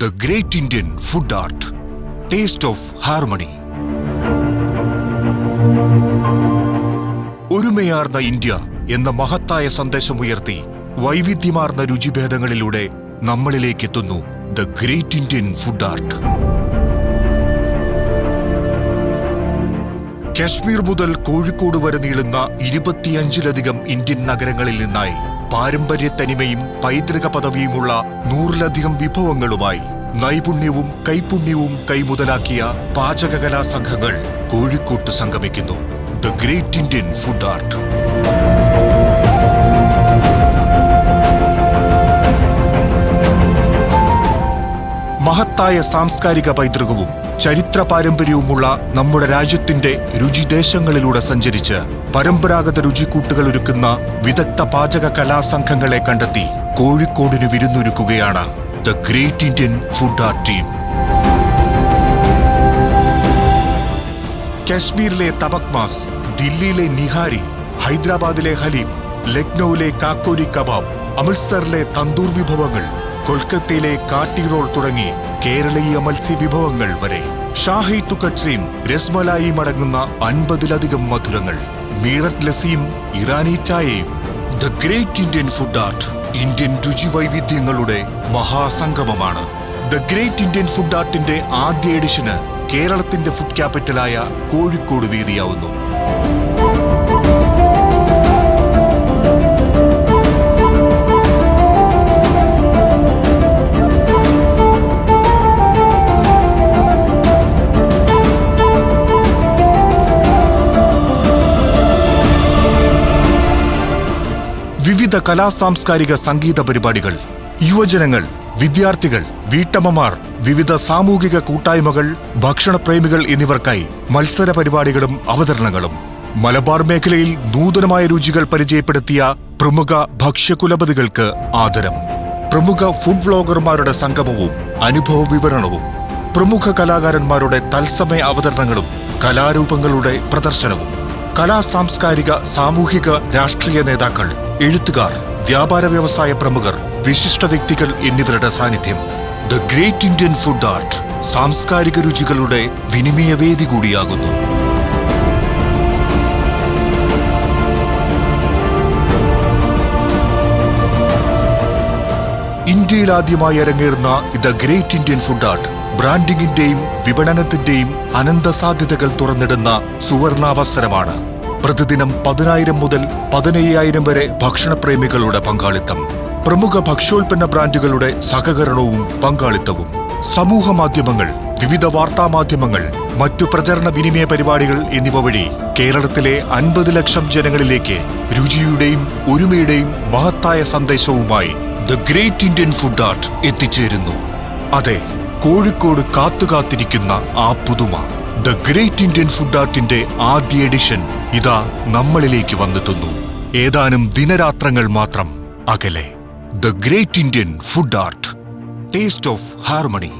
The great Indian food art taste of harmony ഒരുമയാർന്ന India എന്ന മഹത്തായ സന്ദേശമുയർത്തി വൈവിധ്യമാർന്ന രുചിഭേദങ്ങളിലൂടെ നമ്മളിലേക്ക് എത്തുന്നു the great Indian food art Kashmir മുതൽ കോഴിക്കോട് വരെ നീളുന്ന ഇരുപത്തിയഞ്ചിലധികം ഇന്ത്യൻ നഗരങ്ങളിൽ നിന്നായി പാരമ്പര്യ തനിമയും പൈതൃക പദവിയുമുള്ള നൂറിലധികം വിഭവങ്ങളുമായി നൈപുണ്യവും കൈപുണ്യവും കൈമുതലാക്കിയ പാചകകലാ സംഘങ്ങൾ കോഴിക്കോട്ട് സംഗമിക്കുന്നു. The great Indian food art മഹത്തായ സാംസ്കാരിക പൈതൃകവും ചരിത്ര പാരമ്പര്യവുമുള്ള നമ്മുടെ രാജ്യത്തിന്റെ രുചിദേശങ്ങളിലൂടെ സഞ്ചരിച്ച് പരമ്പരാഗത രുചിക്കൂട്ടുകൾ ഒരുക്കുന്ന വിദഗ്ധ പാചക കലാസംഘങ്ങളെ കണ്ടെത്തി കോഴിക്കോടിന് വിരുന്നൊരുക്കുകയാണ് the great Indian food art team. കാശ്മീരിലെ തബക് മാസ് ദില്ലിയിലെ നിഹാരി ഹൈദരാബാദിലെ ഹലീം ലക്നൌവിലെ കാക്കോരി കബാബ് അമൃത്സറിലെ തന്തൂർ വിഭവങ്ങൾ കൊൽക്കത്തയിലെ കാട്ടി റോൾ തുടങ്ങി കേരളീയ മത്സ്യ വിഭവങ്ങൾ വരെ. ഷാഹി തുക്കട്രീം രസ്മലായിയും അടങ്ങുന്ന അൻപതിലധികം മധുരങ്ങൾ. മീററ്റ് ലസിയും ഇറാനി ചായയും. The great Indian food art Indian രുചി വൈവിധ്യങ്ങളുടെ മഹാസംഗമമാണ്. ദ ഗ്രേറ്റ് ഇന്ത്യൻ ഫുഡ് ആർട്ടിന്റെ ആദ്യ എഡിഷന് കേരളത്തിന്റെ ഫുഡ് ക്യാപിറ്റലായ കോഴിക്കോട് വേദിയാവുന്നു വിവിധ കലാ സാംസ്കാരിക സംഗീത പരിപാടികൾ യുവജനങ്ങൾ വിദ്യാർത്ഥികൾ വീട്ടമ്മമാർ വിവിധ സാമൂഹിക കൂട്ടായ്മകൾ ഭക്ഷണപ്രേമികൾ എന്നിവർക്കായി മത്സര പരിപാടികളും അവതരണങ്ങളും. മലബാർ മേഖലയിൽ നൂതനമായ രുചികൾ പരിചയപ്പെടുത്തിയ പ്രമുഖ ഭക്ഷ്യകുലപതികൾക്ക് ആദരം. പ്രമുഖ ഫുഡ് വ്ളോഗർമാരുടെ സംഗമവും അനുഭവ വിവരണവും. പ്രമുഖ കലാകാരന്മാരുടെ തത്സമയ അവതരണങ്ങളും കലാരൂപങ്ങളുടെ പ്രദർശനവും. കലാ സാംസ്കാരിക സാമൂഹിക രാഷ്ട്രീയ നേതാക്കൾ എഴുത്തുകാർ വ്യാപാര വ്യവസായ പ്രമുഖർ വിശിഷ്ട വ്യക്തികൾ എന്നിവരുടെ സാന്നിധ്യം. The great Indian food art സാംസ്കാരിക രുചികളുടെ വിനിമയവേദി കൂടിയാകുന്നു. ഇന്ത്യയിൽ ആദ്യമായി അരങ്ങേറുന്ന the great Indian food art ബ്രാൻഡിംഗിന്റെയും വിപണനത്തിന്റെയും അനന്ത സാധ്യതകൾ തുറന്നിടുന്ന സുവർണാവസരമാണ്. പ്രതിദിനം പതിനായിരം മുതൽ പതിനയ്യായിരം വരെ ഭക്ഷണപ്രേമികളുടെ പങ്കാളിത്തം. പ്രമുഖ ഭക്ഷ്യോൽപ്പന്ന ബ്രാൻഡുകളുടെ സഹകരണവും പങ്കാളിത്തവും. സമൂഹ മാധ്യമങ്ങൾ വിവിധ വാർത്താ മാധ്യമങ്ങൾ മറ്റു പ്രചരണ വിനിമയ പരിപാടികൾ എന്നിവ വഴി കേരളത്തിലെ അൻപത് ലക്ഷം ജനങ്ങളിലേക്ക് രുചിയുടെയും ഒരുമയുടെയും മഹത്തായ സന്ദേശവുമായി the great Indian food art എത്തിച്ചേരുന്നു. അതെ കോഴിക്കോട് കാത്തുകാത്തിരിക്കുന്ന ആ പുതുമ ദ ഗ്രേറ്റ് ഇന്ത്യൻ ഫുഡ് ആർട്ടിന്റെ ആദ്യ എഡിഷൻ ഇതാ നമ്മളിലേക്ക് വന്നെത്തുന്നു. ഏതാനും ദിനരാത്രങ്ങൾ മാത്രം അകലെ. The great Indian food art taste of harmony